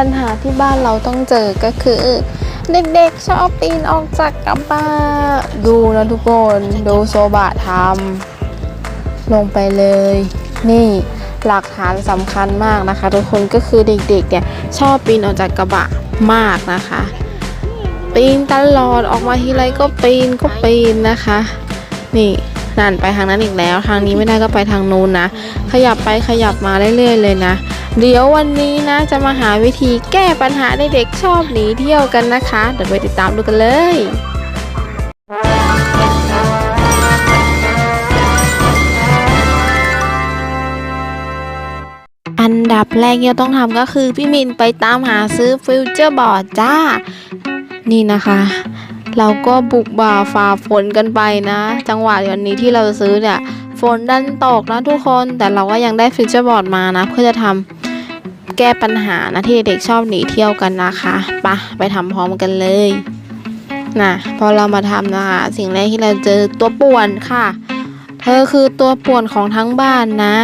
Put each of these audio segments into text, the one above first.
ปัญหาที่บ้านเราต้องเจอก็คือ เด็กๆชอบปีนออกจากกระบะดูนะทุกคนดูโซบะทำลงไปเลย นี่หลักฐานสำคัญมากนะคะ ทุกคนก็คือเด็กๆเนี่ยชอบปีนออกจากกระบะมากนะคะ ปีนตลอดออกมาทีไรก็ปีนก็ปีนนะคะ นี่นั่นไปทางนั้นอีกแล้ว ทางนี้ไม่ได้ก็ไปทางนู้นนะ ขยับไปขยับมาเรื่อยๆเลยนะ เดี๋ยววันนี้นะจะมาหาวิธีแก้ปัญหาเด็กๆชอบหนีเที่ยวกันนะคะ เดี๋ยวไปติดตามดูกันเลยอันดับแรกที่เราต้องทำก็คือพี่มินไปตามหาซื้อฟิวเจอร์บอร์ดจ้า นี่นะคะ เราก็บุกบ่าฝ่าฝนกันไปนะ จังหวะวันนี้ที่เราซื้อเนี่ย ฝนดันตกนะทุกคนแต่เราก็ยังได้ฟิวเจอร์บอร์ดมานะ เพื่อจะทำ แก้ปัญหานะที่เด็กชอบหนีเที่ยวกันนะคะไปะไปทำพร้อมกันเลยนะพอเรามาทำนะคะสิ่งแรกที่เราเจอตัวป่วนค่ะ เธอคือตัวป่วนของทั้งบ้านนะ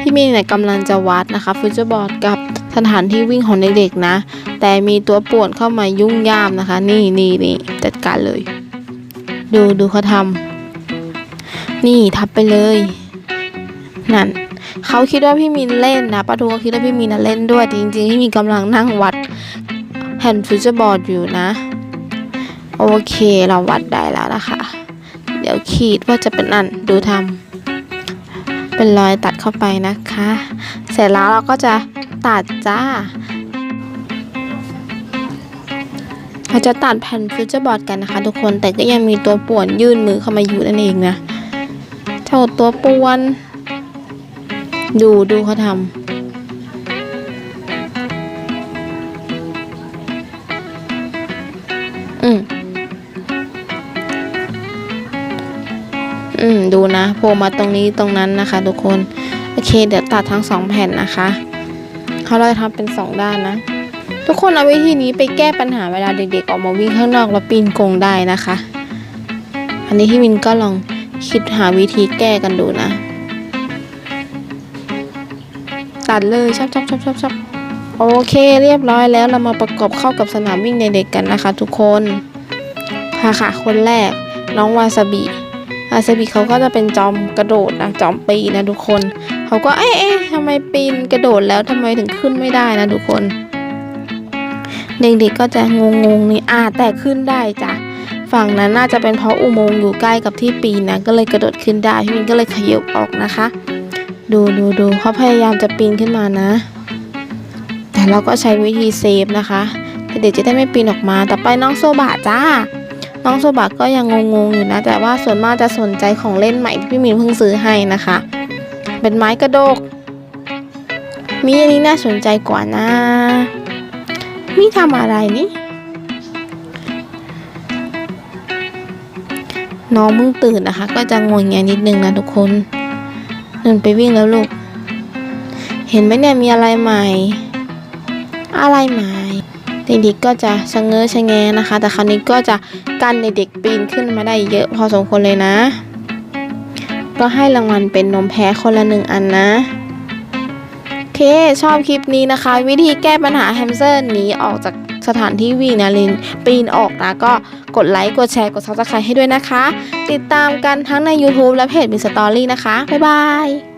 พี่มีเนี่ยกำลังจะวัดนะคะฟิวเจอร์บอร์ดกับสถานที่วิ่งของเด็กๆนะ แต่มีตัวป่วนเข้ามายุ่งยามนะคะ นี่นี่นี่จัดการเลย ดูดูเขาทำนี่ทับไปเลย นั่น เขาคิดว่าพี่มินเล่นนะป้าทูเขาคิดว่าพี่มินนะเล่นด้วยแต่จริงๆพี่มินกำลังนั่งวัดแผ่นฟิวเจอร์บอร์ดอยู่นะ โอเคเราวัดได้แล้วนะคะ เดี๋ยวขีดว่าจะเป็นอันดูทำเป็นรอยตัดเข้าไปนะคะ เสร็จแล้วเราก็จะตัดจ้าเราจะตัดแผ่นฟิวเจอร์บอร์ดกันนะคะ ทุกคนแต่ก็ยังมีตัวป่วนยื่นมือเข้ามาอยู่นั่นเองนะเจ้าตัวป่วน ดูดูเขาทำอืม อืม ดูนะ โผล่มาตรงนี้ตรงนั้นนะคะ ทุกคน โอเค เดี๋ยวตัดทั้งสองแผ่นนะคะ เขาเราจะทำเป็นสองด้านนะ ทุกคนเอาวิธีนี้ไปแก้ปัญหาเวลาเด็กๆ ออกมาวิ่งข้างนอกแล้วปีนกงได้นะคะ อันนี้ที่มินก็ลองคิดหาวิธีแก้กันดูนะ ตัดเลยชับชับชับชับชับโอเคเรียบร้อยแล้วเรามาประกอบเข้ากับสนามวิ่งในเด็กกันนะคะ ทุกคนค่ะค่ะคนแรกน้องวาซาบิวาซาบิเขาก็จะเป็นจอมกระโดดนะจอมปีนะทุกคนเขาก็เอ๊ะเอ๊ะทำไมปีนกระโดดแล้วทำไมถึงขึ้นไม่ได้นะทุกคน เด็กๆก็จะงงๆนี่อ่าแต่ขึ้นได้จ้ะฝั่งนั้นน่าจะเป็นเพราะอุโมงค์อยู่ใกล้กับที่ปีนนะก็เลยกระโดดขึ้นได้พี่มินก็เลยขยบออกนะคะ ดูดูดูเขาพยายามจะปีนขึ้นมานะ แต่เราก็ใช้วิธีเซฟนะคะเด็กจะได้ไม่ปีนออกมา ต่อไปน้องโซบะจ้า น้องโซบะก็ยังงงๆอยู่นะ แต่ว่าส่วนมากจะสนใจของเล่นใหม่ที่พี่มินเพิ่งซื้อให้นะคะ เป็นไม้กระดก มีอันนี้น่าสนใจกว่านะ มีทำอะไรนี่ น้องเพิ่งตื่นนะคะ ก็จะงงแงนิดนึงนะทุกคน หนึ่งไปวิ่งแล้วลูก เห็นไหมเนี่ยมีอะไรใหม่ อะไรใหม่เด็กๆก็จะชะเง้อชะแงนะคะ แต่คราวนี้ก็จะกันเด็กๆปีนขึ้นมาได้เยอะพอสมควรเลยนะ ก็ให้รางวัลเป็นนมแพ้คนละหนึ่งอันนะโอเคชอบคลิปนี้นะคะ วิธีแก้ปัญหาแฮมสเตอร์หนีออกจากสถานที่วิ่งนะลินปีนออกนะก็ กดไลค์ กดแชร์ กดซับสไครต์ให้ด้วยนะคะ ติดตามกันทั้งใน YouTube และเพจมิสตอรี่นะคะ บ๊ายบาย